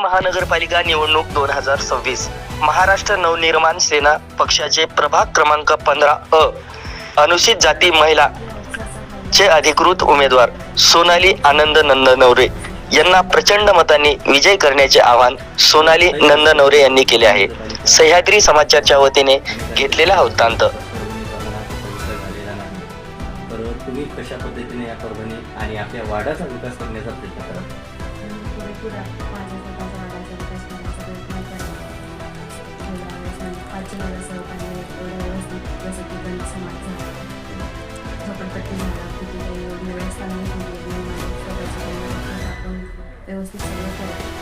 महानगरपालिका निवडणूक दोन हजार सव्वीस. महाराष्ट्र नवनिर्माण सेना पक्षाचे प्रभाग क्रमांक पंधरा अ. अनुसूचित जाती महिला चे अधिकृत उमेदवार सोनाली आनंद नंदनवरे यांना प्रचंड मतांनी विजय करण्याचे आवाहन सोनाली नंदनवरे यांनी केले आहे. सह्याद्री समाचारच्या वतीने घेतलेला हा वृत्तांत. तुम्ही कशा पद्धतीने या परभणी आणि आपल्या वाड्याचा विकास करण्याचा प्रयत्न करा पुरेपूर माझ्या स्वतःच्या वाड्याचा विकास करण्याचा प्रयत्न करेन गेल्या वेळेस म्हणजे एवढं व्यवस्थित जसं की गणित समाज झाला झोपडपट्टी झाला किती काही योजना व्यवस्था नाही केली आहे मी माझ्या स्वतःची काही आपण व्यवस्थित सगळं करेन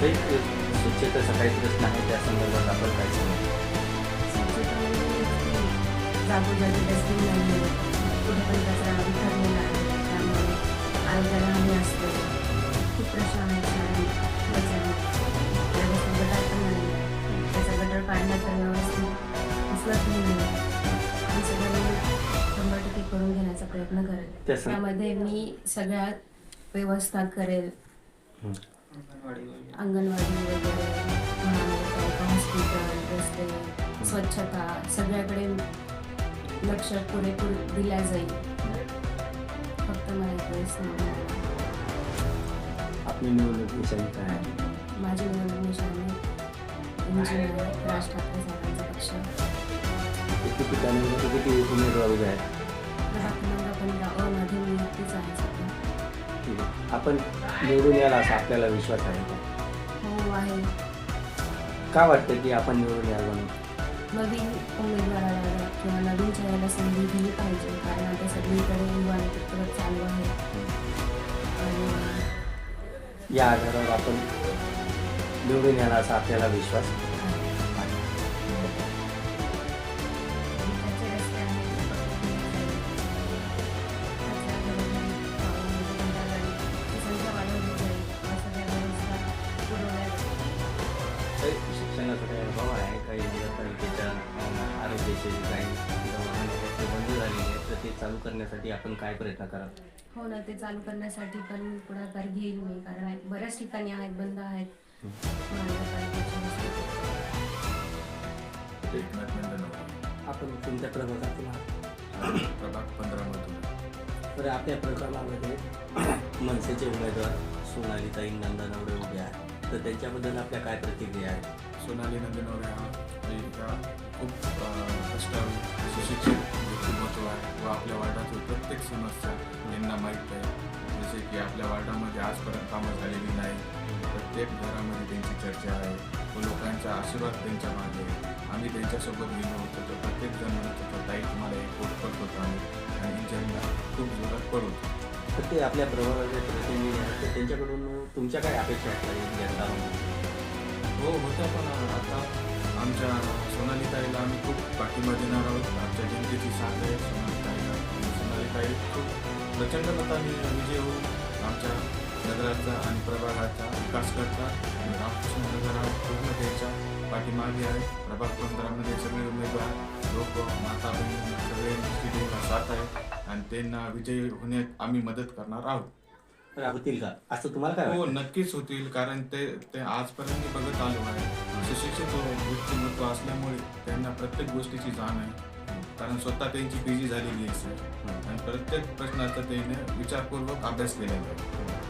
काही स्वच्छतेचा प्रश्न आहे त्या संदर्भात आपण काय सांगू स्वच्छता म्हणजे जागोजागी डस्टबिन नाही आहे पण कचरा विखरलेला शंभर टक्के करून घेण्याचा प्रयत्न करेल त्यामध्ये मी सगळ्या व्यवस्था करेल. अंगणवाडी वगैरे महानगरपालिका हॉस्पिटल रस्ते स्वच्छता सगळ्याकडे लक्ष पुरेपूर दिल्या जाईल. फक्त मला एक वेळेस निवडून आणा. आपली निवडणूक विषयी काय आहे? माझी निवडणूक आहे. राज ठाकरे साहेबांचा पक्ष. किती ठिकाणी किती उमेदवार उभे आहेत आपण निवडून याल असा आपल्याला विश्वास आहे का? हो आहे. का वाटतं की आपण निवडून याल म्हणून? नवीन उमेदवाराला किंवा नवीन चेहऱ्याला संधी दिली पाहिजे कारण आता सगळीकडे युवा नेतृत्व चालू आहे. आणि या आधारावर आपण निवडून याल असा आपल्याला विश्वास आरोग्याचे जे काही दवाखाने आहेत ते बंद झालेले आहेत. तर ते चालू करण्यासाठी आपण काय प्रयत्न कराल? हो ना ते चालू करण्यासाठी पण पुढाकार घेईल मी कारण बऱ्याच ठिकाणी आहेत बंद आहेत. एकनाथ नंदनवर आपण कोणत्या प्रभागातून आहात? प्रभाग पंधरामधून बरं आपल्या प्रकरणामध्ये मनसेचे उमेदवार सोनालीताई नंदनवडे उभे आहेत. तर त्यांच्याबद्दल आपल्या काय प्रतिक्रिया आहेत? सोनाली नंदनवर हा आपल्या वार्डातील प्रत्येक समस्या यांना माहीत आहे जसे की आपल्या वार्डामध्ये आजपर्यंत कामं झालेली नाही प्रत्येक घरामध्ये त्यांची चर्चा आहे. व लोकांचा आशीर्वाद त्यांच्या मागे. आम्ही त्यांच्यासोबत गेलो होतो तर प्रत्येक जण म्हणत होतं ताई तुम्हाला एक पोट पडत होतो आम्ही आणि ज्यांना खूप जोरात पडत तर ते आपल्या प्रभागाचे प्रतिनिधी आहेत त्यांच्याकडून तुमच्या काय अपेक्षा आहेत जनता हो होत्या पण आता आमच्या सोनालीताईला आम्ही खूप पाठिंबा देणार आहोत. आमच्या जनतेची साथ आहे खूप प्रचंड मताने विजय होऊन आमच्या नगराचा आणि प्रभागाचा विकास करतात. आणि रामकृष्ण नगर पूर्ण त्यांच्या पाठीमागे आहे. प्रभाग पंधरामध्ये सगळे उमेदवार लोक माता बहीण सगळे निश्चित साथ आहे. आणि त्यांना विजयी होण्यात आम्ही मदत करणार आहोत. होतील का? असं तुम्हाला काय हो? नक्कीच होतील. कारण ते ते आजपर्यंत बघत आलो आहे. सुशिक्षित व्यक्तिमत्व असल्यामुळे त्यांना प्रत्येक गोष्टीची जाण आहे. कारण स्वतः त्यांची पी जी झालेली आहे सर आणि प्रत्येक प्रश्नाचा त्याने विचारपूर्वक अभ्यास केलेला आहे.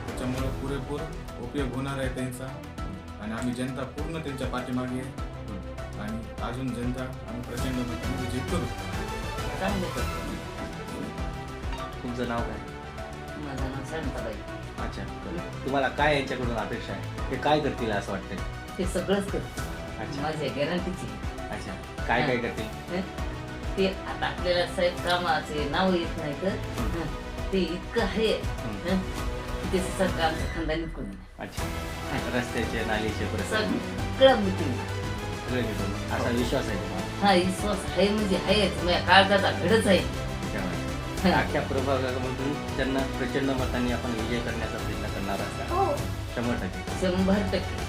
त्याच्यामुळे पुरेपूर उपयोग होणार आहे त्यांचा. आणि आम्ही जनता पूर्ण त्यांच्या पाठीमागे आहे. आणि अजून जनता आम्ही प्रचंड मताने विजय करू तुमचं नाव काय? माझं नाव शांताबाई. अच्छा. तुम्हाला काय यांच्याकडून अपेक्षा आहे? ते काय करतील असं वाटतंय? ते सगळंच करते अच्छा. माझ्या गॅरंटीची अच्छा. काय काय करतील? ते आता आपल्याला साहेब कामाचे नाव येत नाही तर? हं, ते इतकं आहे. हं. हं, ते सरकार आमचं खानदानी कोणी? नाही अच्छा. रस्त्याचे नालीचे प्रश्न सगळं मिटून असा विश्वास आहे तुम्हाला? हा विश्वास आहे म्हणजे आहेच. माझ्या काळजाचा घडच आहे. त्यामुळे अख्ख्या प्रभागामधून त्यांना प्रचंड मतांनी आपण विजय करण्याचा प्रयत्न करणार असता हो. शंभर टक्के. शंभर टक्के.